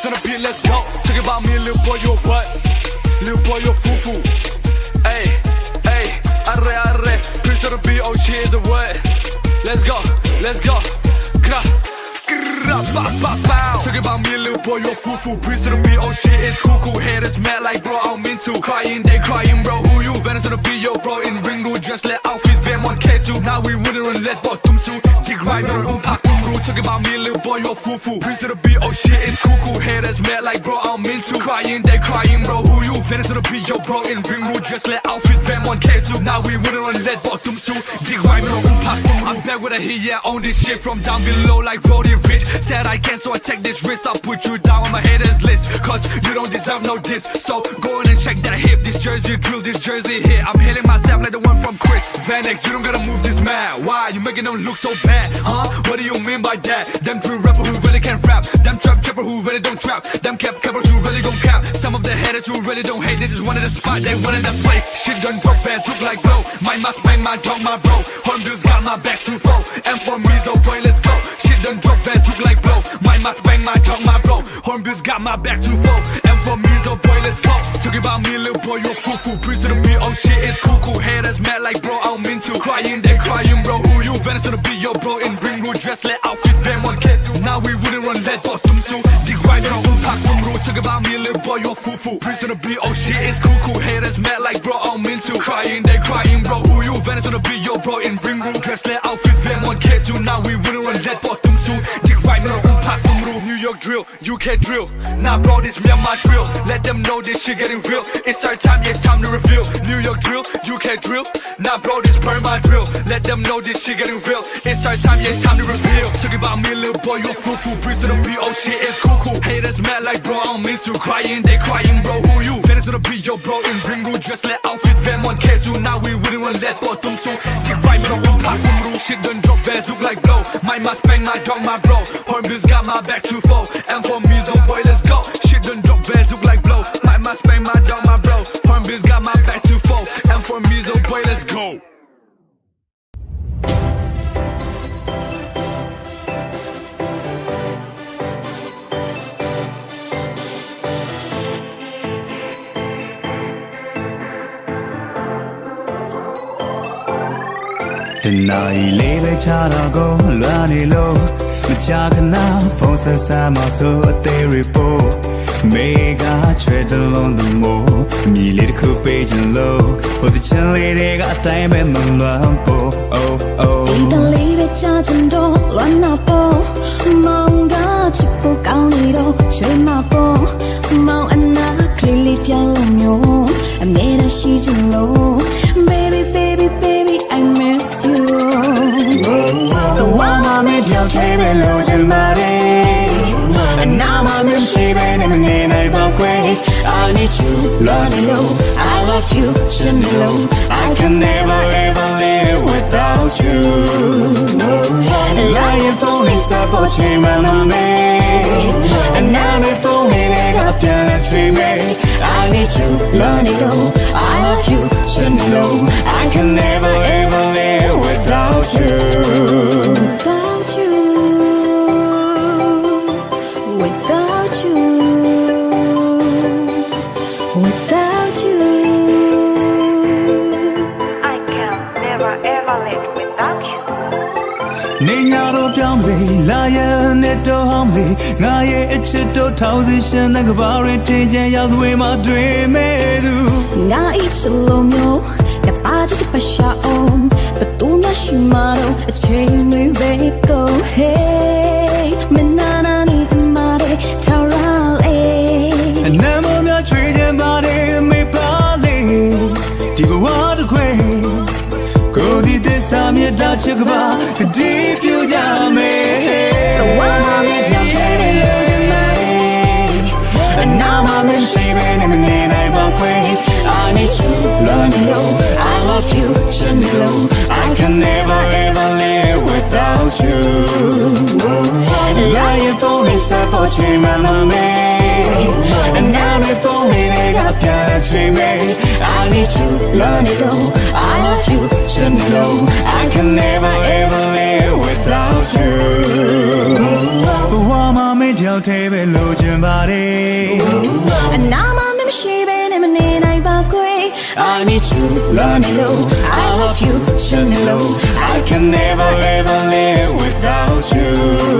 Chris on the beat, let's go. Talk about me, little boy, you're what? Little boy, you're foo foo. Hey, hey, arre, arre. Chris on the beat, oh shit, is a what? Let's go, let's go. Gra, gra, ba, ba, bow. Talk about me, little boy, you're foo foo. Prince of the beat, oh shit, it's cool. Haters mad like bro, I'm into. Crying, they crying, bro, who you? Venice on the beat, yo, bro, in ringo, just let outfit, them on K2. Now we wouldn't run, let bottom su. Dig right, no, um, pack, um, ru. Talk about me, little boy, you're foo foo. Prince of the beat, oh shit, it's cuckoo. Haters mad like bro, I'm into. Crying, they crying, bro, who you? Venice to the beat, yo, bro, in ringo, just let outfit, them on K2. Now we wouldn't run, let bottom su. Dig right, um, pack, um. I'm back with a hit, yeah, on this shit from down below like Roddy Rich. Said I can, so I take this risk. I'll put you down on my haters list. Cause you don't deserve no diss. So go in and check that I hip. This jersey drill, this jersey hit. I'm hitting myself like the one from Chris. Xanax, you don't gotta move this mad. Why? You making them look so bad, huh? What do you mean by that? Them true rapper who really can rap. Them trap trapper who really don't trap. Them cap cappers who really don't cap. Some of the haters who really don't hate. They just wanted the spot, they wanted the place. Shit gun drop fast, look like blow. My must bang my dog, my bro. Hornbills got my back to throw. And for me, so boy, let's go. Shit done drop fast, look like blow. My must bang my dog, my bro. Hornbills got my back to throw. And for me, so boy, let's go. Talking about me, little boy, you're foo foo. Preach to the beat, oh shit, it's cool cool. Haters mad like bro, I'm into. Talk about me, little boy, you're foo foo. Preach to the beat, oh shit, it's cool. Haters mad like bro, I'm into. Crying, they crying, bro. Who you? Venice on the beat, yo, bro. In ring road dress, let outfit them on kid. Now we wouldn't run, let bottom York drill, UK drill. Now bro, this me and my drill. Let them know this shit getting real. It's our time, yeah, it's time to reveal. New York drill, UK drill. Now bro, this burn my drill. Let them know this shit getting real. It's our time, yeah, it's time to reveal. Talk about me, little boy, you're foo foo. Breathe to the beat, oh shit, it's cool. Haters mad like bro, I'm into crying, they crying, bro. Who you? Finish to the beat, yo, bro. In ringo, Dress let outfit them on K2. Now we wouldn't want let bottom so. Keep right, me, no pack from room. Shit done drop, fast look like blow. My must bang, my dog, my bro. Hornbills got my back to foe. And for me, so boy, let's go. Shit don't drop, fast look like blow. My must bang, my dog, my bro. Hornbills got my back to foe. And for me, so နာရီလေးပဲချတော့ကိုလွမ်းနေလို့မကြခဏဖုန်းဆက်ဆမ်းမဆိုအသေးရီပို့မေကချွဲတလုံးသမို့ညီလေးတစ်ခုပေးချင်လို့ဟိုတချင်လေးတွေကအတိုင်းပဲမလွမ်းဖို့ oh oh ဒီတလေးပဲကြာချင်တော့လွမ်းနာပေါ်မောင်ကချစ်ဖို့ကောင်းနေတော့ချွေးမပေါ်မောင်အနာကလေးလေးကြောင်လို့မျိုးအမြဲတမ်းရှိချင်လို့ baby baby baby မေကြောက်သေးပဲလို့ချင်ပါတယ်အနာမမရှိပဲနဲ့မနေနိုင်ပါကွယ် I need you love you I love you ချင်တယ်လို့ I can never ever live without you Lying for me စပေါ်ချင်မှမမေအနာမဖို့နေလည်းကပြန်လက်ချင်မေ I need you love you I love you ချင်တယ်လို့ I can never ever လာရနဲ့တော့ဟောင်းစေငါရဲ့အချစ်တော့ထောက်စီရှင်တဲ့ကဘာရင်တင်ချင်ရောက်သွေးမှာတွေ့မဲ့သူငါအစ်ချလို့မျိုးကပါချစ်ပရှာအောင်ဘသူမှရှိမတော့အချိန်တွေပဲကို hey မနာနာနေချင်ပါတယ်ထောက်ရလေအနမ်းမများချွေချင်ပါတယ်မေပါလေဒီဘဝတစ်ခွေကိုဒီသစ္စာမြတ်တာချစ်ကပါဒီပြူ I can never ever live without you. 나의 봄이 사포지만 오네 난 남의 봄이 내가 펴지네 I need you, love you, I love you, to know I can never ever live without you. 我妈没叫特别路见巴黎 And now my I need you, love know. I love you, should know. I can never ever live without you.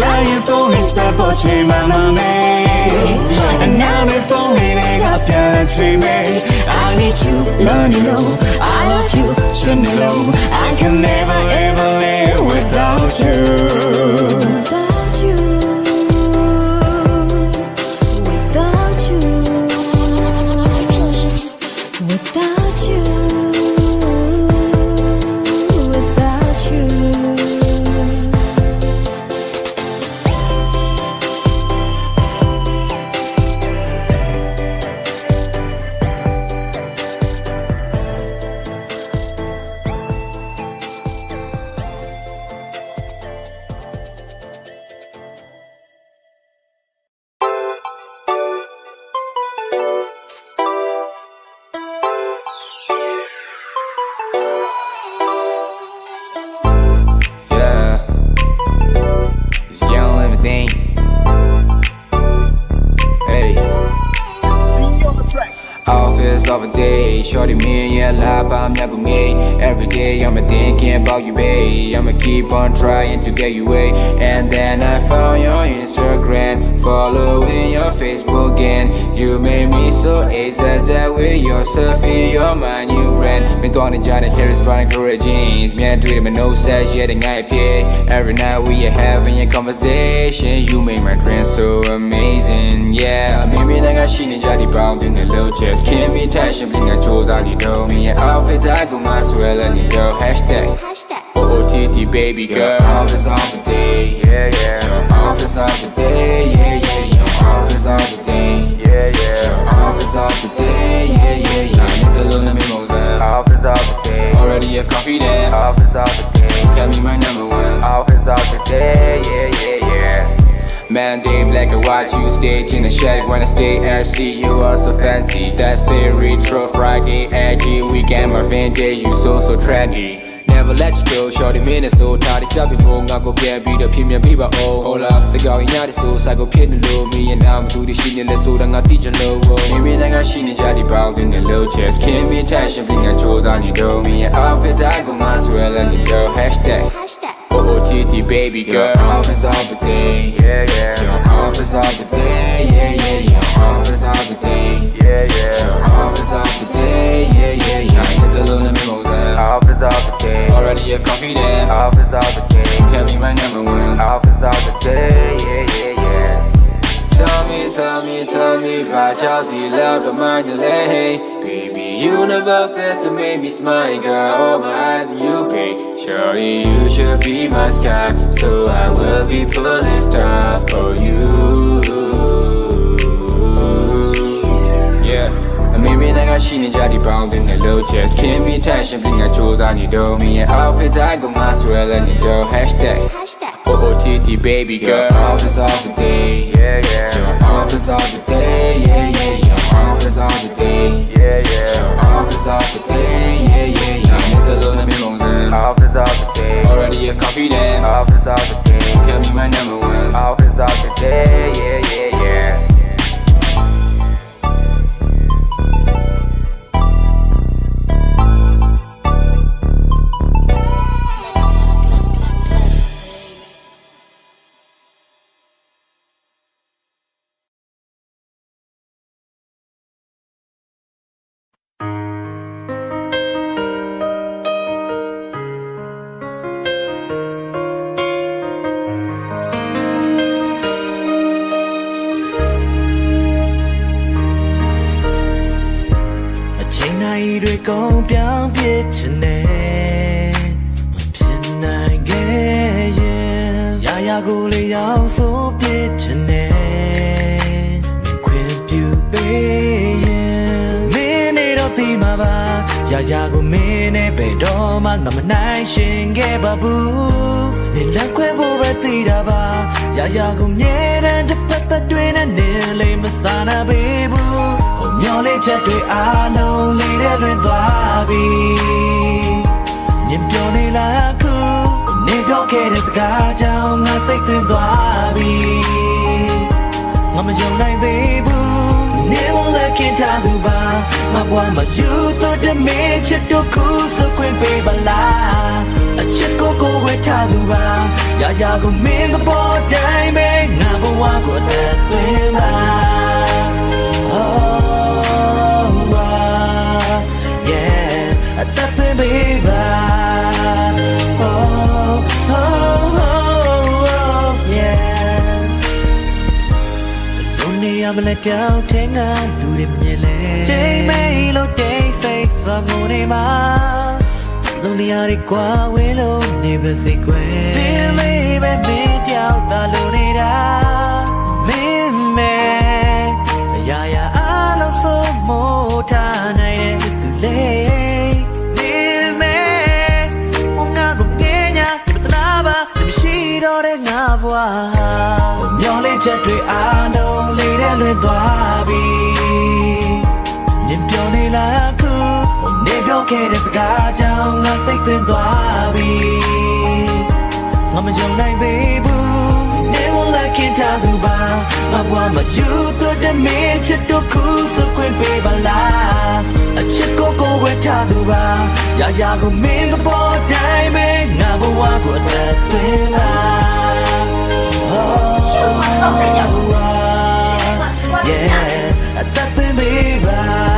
나의 me, 싸버지만 하네 나의 똥이 내가 변했지네 I need you, love know. I love you, should know. I can never ever live without you. Everything. Hey. Office of a shorty me, and yeah, ba mya gu me. Every day I'm thinking about you, babe. I'ma keep on trying to get you away. And then I found your Instagram, following your Facebook, and you made me so excited that with your selfie, you're my new brand. Me doing the Johnny Terry spotting career jeans. Me and my no says, yeah, the guy pay. Every night we are having a conversation. You make my dreams so amazing, yeah. Maybe I got she need jolly bound in the low chest. Can't be tension, bling a chose on the dough. Me and outfit, I go my swell and the girl. Hashtag. OOTT baby girl. Office of the day, yeah, yeah. Office of the day, yeah, yeah, yeah. Office of the day, yeah, yeah. Office of the day, yeah, yeah, yeah. I need the little mimosa. Office of the day. Already a coffee there. Office of the day. Tell me my number one. Office of the day, yeah, yeah, yeah. Monday, black and white, you stage in the shed Wednesday, RC, you are so fancy. That's the retro Friday, edgy. Weekend, my vintage, you so so trendy. Never let you go, shorty minute so tired of jumping for I go get beat up, him and people oh Hold up, the girl in yard so psycho pin the low Me and I'm do the shit in the so that I teach a low Maybe I got shit in jolly bound in the low chest. Can't be attention, bling a chose on you though Me and outfit, I go my swell and the girl Hashtag OOTT baby girl. Office of the day. Yeah yeah. Your office of the day. Yeah yeah yeah. Office of the day. Yeah yeah. Your office of the day. Yeah yeah yeah. I hit the little mimosa Office of the day. Already a coffee there Office of the day. Can be my number me right out the love of mine delay Baby, you never fail to make me smile Girl, all my eyes on you. Pay Surely you should be my sky So I will be pulling stuff for you. Yeah အမေမေနဲ့ကရှိနေကြဒီပေါင်းတင်နဲ့လို့ just give me tension ပြင်ကချိုးစားနေတော့မင်းရဲ့ outfit တိုင်းကိုငါဆွဲလဲနေတော့ hashtag baby girl. Office of the day. Yeah yeah. Your office of the day. Yeah yeah Your office of the day. Yeah yeah. Your office of the day. Yeah yeah yeah. I need the little me moves Office of the day. Already a coffee then. Office of the day. Tell me my number one. Office of the day ပါရာရာကိုမင်းနဲ့ဘယ်တော့မှငါမနိုင်ရှင်ခဲ့ပါဘူးနေလက်ခွဲဖို့ပဲသိတာပါရာရာကိုမြဲတမ်းတစ်ပတ်သက်တွင်နဲ့နေလေးမစားနာပေးဘူးမျောလေးချက်တွေအားလုံးလေးတဲ့လွင်သွားပြီမြင်ပြောနေလားခုနေပြောခဲ့တဲ့စကားကြောင့်ငါစိတ်သွင်းသွားပြီငါမယုံနိုင်သေးဘူးနေဝလက် ခင်ထားသူပါမဘွားမယူတော့တဲ့မေချစ်တော့ခုစခွင့်ပေးပါလားအချစ်ကိုကိုဝဲထားသူပါရာရာကိုမင်းသဘောတိုင်းပဲငါဘဝကိုအသက်သွင်းပါ Oh, ah, yeah, a death baby. ရမလဲတောင်းထင်းကလူတွေမြင်လဲချိန်မေးလို့တိတ်ဆိတ်စွာငိုနေမှာလူနေရတွေကွာဝေးလို့နေပါစေကွယ် ခဲ့တဲ့စကားကြောင့်ငါစိတ်သွင်းသွားပြီငါမယုံနိုင်သေးဘူးနေဝလက်ခင်ထားသူပါမဘွားမယူတော့တဲ့မေချစ်တော့ခုစခွင့်ပေးပါလားအချစ်ကိုကိုဝဲထားသူပါရာရာကိုမင်းသဘောတိုင်းပဲငါဘဝကိုအသက်သွင်းလာ Yeah, a death baby. Oh,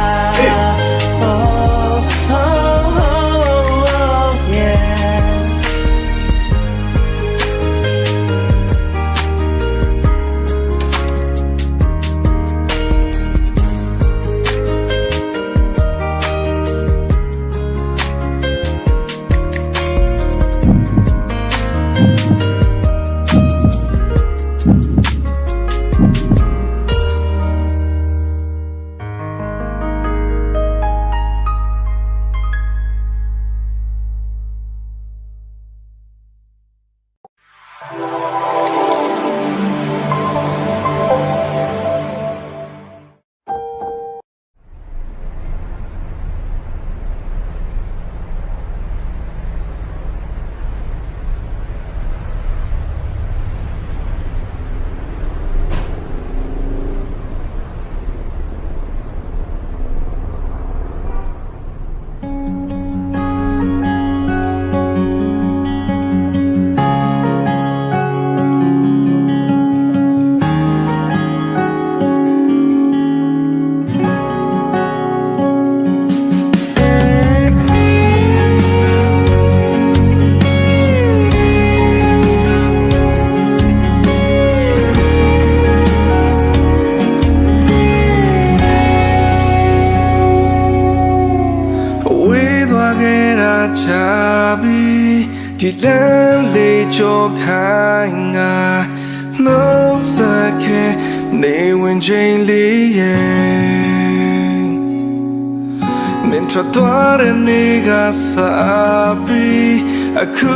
အခု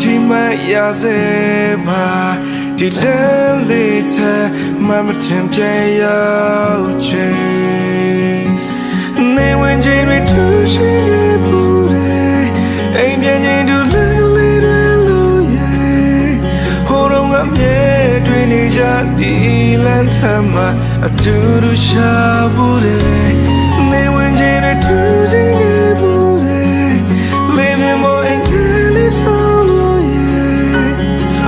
ဒီမရစေပါဒီလမ်းလေးထဲမမတင်ပြရောက်ချိန်နေဝင်ချိန်တွေထူးရှိခဲ့ဘူးတဲ့အိမ်ပြန်ချိန်တူလမ်းလေးတွေလို့ရဲ့ဟိုတော့ငါမြဲတွေ့နေကြဒီလမ်းထမ်းမှာအတူတူရှာဘူးတဲ့နေဝင်ချိန်တွေထူးရှိ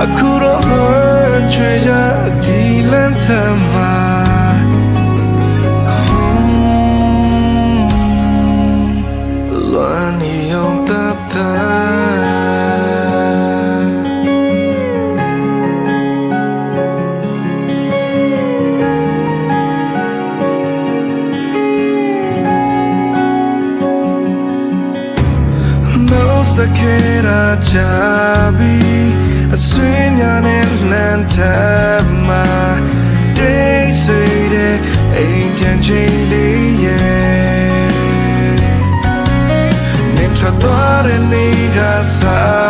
အခုတော့ဟန်ချွေကြဒီလမ်းထမ်းမှာလွမ်းနေအောင်တပ်တာနောစကေရာချာဘီအဆွေးများနဲ့လ မ်းထမှာတိတ်ဆိတ်တဲ့အိမ်ပြန်ချိန်လေးရဲ့နေထွက်သွားတဲ့နေ့ကစား